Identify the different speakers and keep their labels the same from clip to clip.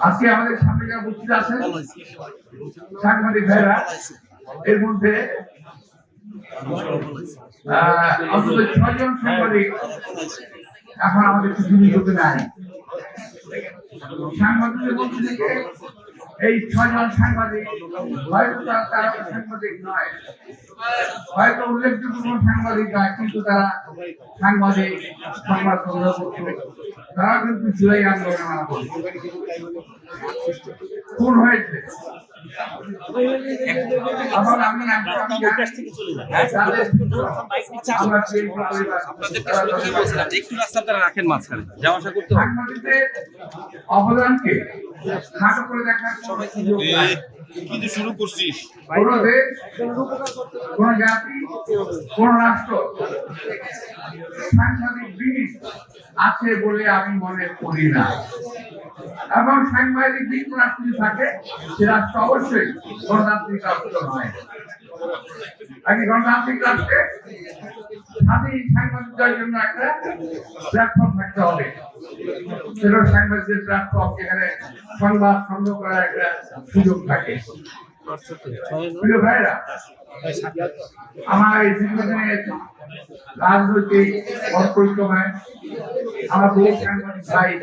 Speaker 1: আজকে আমাদের সামনে যারা উপস্থিত আছেন, সাংবাদিক ভাইরা এর মধ্যে অন্তত ছয়জন সাংবাদিক এখন আমাদের পৃথিবীর লোকে নাই। সাংবাদিকের মধ্যে থেকে এই ছয়জন সাংবাদিক হয়তো তারা সাংবাদিক নয়। হয়তো উল্লেখযোগ্য কোনো সাংবাদিক নয় কিন্তু তারা সাংবাদিক সংবাদ সংগ্রহ করতো তারা কিন্তু জুলাই আন্দোলনে মানা করতো খুন হয়েছে। এখন আমি
Speaker 2: হবে।
Speaker 1: অবদানকে খাটো করে দেখার সবাই সুযোগ নাই।
Speaker 3: কি যে শুরু করছিস
Speaker 1: কোন দেশ কোন জাতি কোন রাষ্ট্র সাংঘাতিক জিনিস আছে বলে আমি মনে করি না এবং সাংবাদিক বিহীন রাষ্ট্র থাকে সে রাষ্ট্র অবশ্যই গণতান্ত্রিক রাষ্ট্র নয়। আগে গণতান্ত্রিক রাষ্ট্রে স্বাধীন সাংবাদিকদের জন্য একটা প্ল্যাটফর্ম থাকতে হবে। সেটা প্ল্যাটফর্ম যেখানে সংবাদ সংগ্রহ করার একটা সুযোগ থাকে। আমার এই দীর্ঘদিনের রাজনৈতিক পথ পরিক্রমায়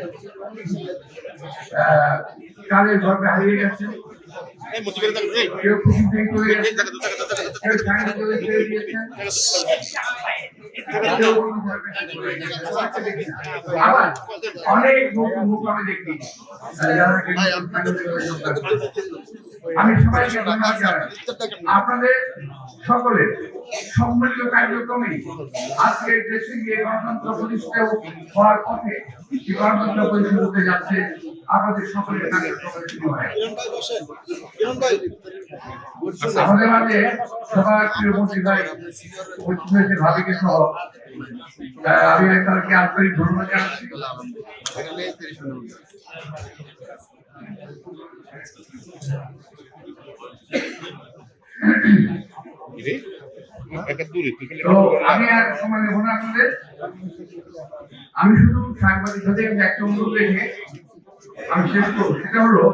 Speaker 1: গর্বে হারিয়ে গেছে।
Speaker 3: করে
Speaker 1: কেউ। আবার অনেক মুখ আমি দেখি। আমি সবাইকে ধন্যবাদ জানাই। আপনাদের সকলের সম্মিলিত কার্যক্রমে আজকে দেশে গিয়ে গণতন্ত্র প্রতিষ্ঠা হওয়ার পথে গণতন্ত্র প্রতিষ্ঠা হতে যাচ্ছে। সকলের কার্যক্রমের আমাদের মাঝে সবার প্রিয় মন্ত্রী ভাই ভাবিকে সহ আমি তাদেরকে আন্তরিক ধন্যবাদ জানাচ্ছি। আমি আর সময় নেব না আপনাদের। আমি শুধু সাংবাদিকদের একটা অনুরোধ রেখে আমি শেষ সেটা হলো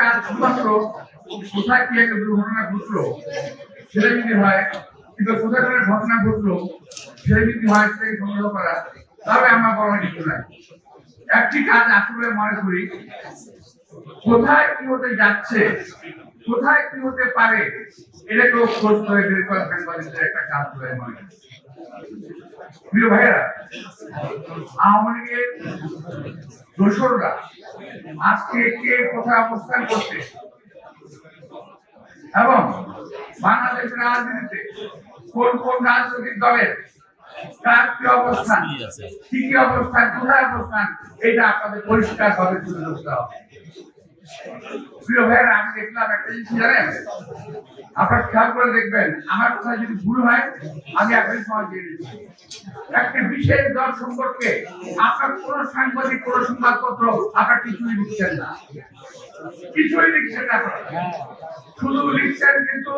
Speaker 1: কাজ শুধুমাত্র কোথায় কি একটা দুর্ঘটনা ঘটলো, সেটা যদি হয় কিন্তু কোথায় কোনো ঘটনা ঘটলো, সেটা যদি হয়, সেটাকে সংগ্রহ করা তবে আমার বড় কিছু নাই একটি কাজ আসলে মনে করি, কোথায় কি হতে যাচ্ছে কোথায় কি হতে পারে? এটাকেও খোঁজ করে বের করা একটা কাজ হয়ে মনে প্রিয় ভাইয়েরা, আওয়ামী লীগের দোসররা আজকে কে কোথায় অবস্থান করছে? এবং রাজনীতিতে কোন কোন রাজনৈতিক দলের কার কি অবস্থান, কি কি অবস্থান, কোথায় অবস্থান, এটা আপনাদের পরিষ্কার ভাবে তুলে ধরতে হবে। প্রিয় ভাইয়েরা, আমি দেখলাম একটা জিনিস জানেন? আপনার খেয়াল করে দেখবেন, আমার কথা যদি ভুল হয়, আমি দিয়ে দিচ্ছি বিশেষ দল সম্পর্কে আপনার কোন সাংবাদিক, কোন সংবাদপত্র আপনার কিছুই লিখছেন না। কিছুই লিখছেন না শুধু লিখছেন কিন্তু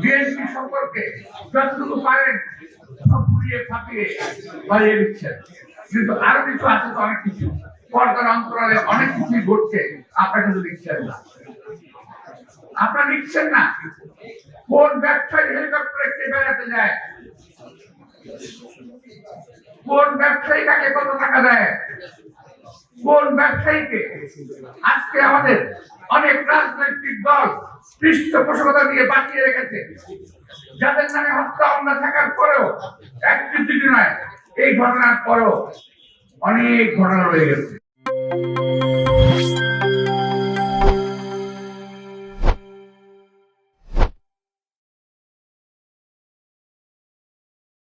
Speaker 1: বিএনপি সম্পর্কে যতটুকু পারেন, সব পুড়িয়ে ফাটিয়ে বাড়িয়ে লিখছেন কিন্তু আরও কিছু আছে তো অনেক কিছু। পর্দার অন্তরালে অনেক কিছুই ঘটছে আপনারা কিন্তু লিখছেন না লিখছেন না? কোন ব্যবসায়ী হেলিকপ্টারে কে বেড়াতে যায়? কোন ব্যবসায়ী কাকে কত টাকা দেয়? কোন ব্যবসায়ীকে? আজকে আমাদের অনেক রাজনৈতিক দল পৃষ্ঠপোষকতা দিয়ে বাঁচিয়ে রেখেছে। যাদের নামে হত্যা মামলা থাকার পরেও একটি দুটি নয়, এই ঘটনার পরেও অনেক ঘটনা রয়ে গেছে।